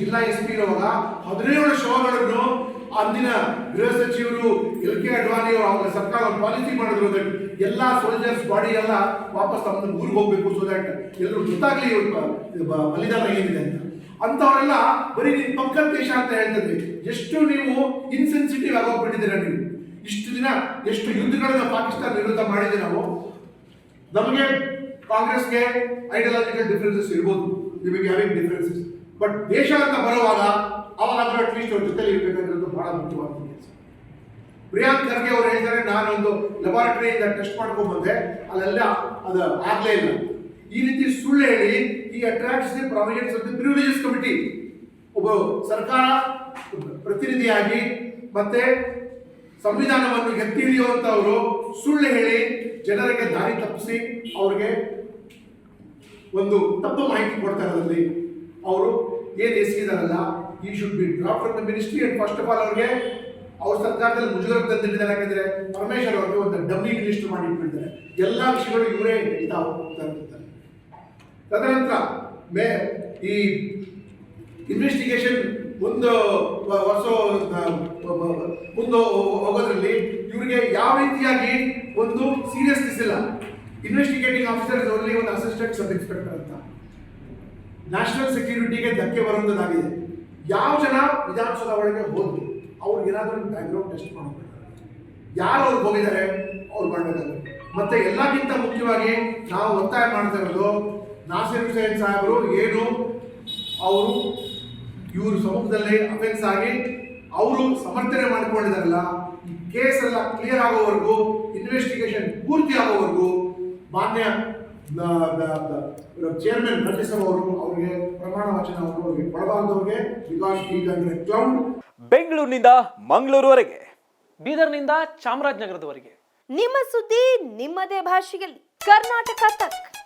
ಜಿಲ್ಲಾ S P ಇರುವಾಗ ಹದಿನೇಳು ಶವಗಳನ್ನು ಅಂದಿನ ಗೃಹ ಸಚಿವರು ಎಲ್ ಕೆ ಅಡ್ವಾಣಿ ಅವರು ಸರ್ಕಾರ ಪಾಲಿಸಿ ಮಾಡಿದ್ರು ಎಲ್ಲ ಸೋಲ್ಜರ್ಸ್ ಬಾಡಿ ಎಲ್ಲ ವಾಪಸ್ ತಮ್ಮ ಊರಿಗೆ ಹೋಗ್ಬೇಕು ಸೊ ದಟ್ ಎಲ್ಲರೂ ಗೊತ್ತಾಗ್ಲಿ ಬಲಿದಾನ ಏನಿದೆ ಅಂತ. ಅಂತವರೆಲ್ಲ ಬರೀ ನಿಮ್ಮ ಪಕ್ಕದ ದೇಶ ಅಂತ ಹೇಳ್ತದೆ. ಎಷ್ಟು ನೀವು ಇನ್ಸೆನ್ಸಿಟಿವ್ ಆಗೋಗ್ಬಿಟ್ಟಿದ್ದೀರಾ ನೀವು? ಇಷ್ಟು ದಿನ ಎಷ್ಟು ಯುದ್ಧಗಳನ್ನ ಪಾಕಿಸ್ತಾನ ವಿರುದ್ಧ ಮಾಡಿದ್ವಿ ನಾವು? ನಮಗೆ ಕಾಂಗ್ರೆಸ್ಗೆ ಐಡಿಯಾಲಜಿಕಲ್ ಡಿಫರೆನ್ಸಸ್ ಇರ್ಬೋದು. ನಿಮಗೆ ಹ್ಯಾವಿಂಗ್ ಡಿಫರೆನ್ಸಸ್ ಬಟ್ ದೇಶ ಅಂತ ಬರುವಾಗ ಅವಾಗ ಅಟ್ಲೀಸ್ಟ್ ಅವ್ರ ಜೊತೆಲಿ ಇರಬೇಕಂದ್ರದ್ದು ಬಹಳ ಮುಖ್ಯವಾದ ಕೆಲಸ. ಪ್ರಿಯಾಂಕ್ ಖರ್ಗೆ ಅವರು ಹೇಳ್ತಾರೆ ನಾನೊಂದು ಲೆಬಾರ್ಟರಿಯಿಂದ ಟೆಸ್ಟ್ ಮಾಡ್ಕೊಂಡು ಬಂದೆ. ಅಲ್ಲೆಲ್ಲ ಅದು ಆಗಲೇ ಇಲ್ಲ. ಈ ರೀತಿ ಸುಳ್ಳು ಹೇಳಿ ಈ ಅಂತ ಆಫ್ ದಿ ಪ್ರಿವಿಲೇಜಸ್ ಕಮಿಟಿ ಒಬ್ಬ ಸರ್ಕಾರ ಪ್ರತಿನಿಧಿಯಾಗಿ ಮತ್ತೆ ಸಂವಿಧಾನವನ್ನು ಎತ್ತಿ ಹಿಡಿಯುವಂಥವರು ಸುಳ್ಳು ಹೇಳಿ ಜನರಿಗೆ ದಾರಿ ತಪ್ಪಿಸಿ ಅವ್ರಿಗೆ ಒಂದು ತಪ್ಪು ಮಾಹಿತಿ ಕೊಡ್ತಾರೆ ಇರೋದ್ರಲ್ಲಿ ಅವರು ಏನು ಎಸಗಿದಾರಲ್ಲ ಈ should be drop from the ministry and first of all ಅವ್ರಿಗೆ ಅವ್ರ ಸರ್ಕಾರದಲ್ಲಿ ಮುಜುಗರ ತಂದಿಟ್ಟಿದ್ದಾರೆ ಯಾಕಂದ್ರೆ ಪರಮೇಶ್ವರ್ ಅವ್ರಿಗೆ ಒಂದು ಡಮ್ಮಿ ಮಿನಿಸ್ಟರ್ ಮಾಡಿ ಎಲ್ಲ ವಿಷಯಗಳು ಇವರೇ ಇರ್ತಾರೆ ತದನಂತರ, ಮೇ ಈ ಇನ್ವೆಸ್ಟಿಗೇಷನ್ ಒಂದು ವರ್ಷ, ಮುಂದೆ ಹೋಗೋದ್ರಲ್ಲಿ ಇವರಿಗೆ ಯಾವ ರೀತಿಯಾಗಿ ಒಂದು ಸೀರಿಯಸ್ನೆಸ್ ಇಲ್ಲ. ಇನ್ವೆಸ್ಟಿಗೇಟಿಂಗ್ ಆಫೀಸರ್ ಒಂದು ಅಸಿಸ್ಟೆಂಟ್ ಸಬ್ ಇನ್ಸ್ಪೆಕ್ಟರ್ ಅಂತ. ನ್ಯಾಷನಲ್ ಸೆಕ್ಯೂರಿಟಿಗೆ ಧಕ್ಕೆ ಬರುವಂಥದ್ದಾಗಿದೆ ಯಾವ ಜನ ವಿಧಾನಸೌಧ ಒಳಗೆ ಹೋದ್ರು ಅವ್ರಿಗೆ ಏನಾದರೂ ಬ್ಯಾಕ್ಗ್ರೌಂಡ್ ಟೆಸ್ಟ್ ಮಾಡಬೇಕು ಯಾರು ಅವ್ರಿಗೆ ಹೋಗಿದ್ದಾರೆ, ಅವ್ರು ಮಾಡಬೇಕಾಗುತ್ತೆ ಮತ್ತೆ ಎಲ್ಲಕ್ಕಿಂತ ಮುಖ್ಯವಾಗಿ ನಾವು ಒತ್ತಾಯ ಮಾಡ್ತಾ ಇರೋದು, ನಾಸಿರ್ ಹುಸೇನ್ ಸಾಹೇಬರು ಏನು ಅವರು ಇವರು ಸಮೂಹದಲ್ಲಿ ಅಫೆನ್ಸ್ ಆಗಿ ಅವರು ಸಮರ್ಥನೆ ಮಾಡಿಕೊಂಡಿದ್ದಾರಲ್ಲ, ಈ ಕೇಸ್ ಎಲ್ಲ ಕ್ಲಿಯರ್ ಆಗೋವರೆಗೂ ಇನ್ವೆಸ್ಟಿಗೇಷನ್ ಪೂರ್ತಿ ಆಗೋವರೆಗೂ ಮಾನ್ಯ ಚೇರ್ಮನ್ ರಾಜ್ಯಸಭಾ ಅವರು ಅವರಿಗೆ ಪ್ರಮಾಣ ವಚನ ಅವರು ಅವರಿಗೆ ಕೊಡಬಾರ್ದವ್ರಿಗೆ ಬಿಕಾಸ್ ಕ್ಲೌಡ್ ಬೆಂಗಳೂರಿನಿಂದ ಮಂಗಳೂರುವರೆಗೆ. ಬೀದರ್ನಿಂದ ಚಾಮರಾಜನಗರದವರೆಗೆ. ನಿಮ್ಮ ಸುದ್ದಿ ನಿಮ್ಮದೇ ಭಾಷೆಯಲ್ಲಿ. ಕರ್ನಾಟಕ ತಕ್.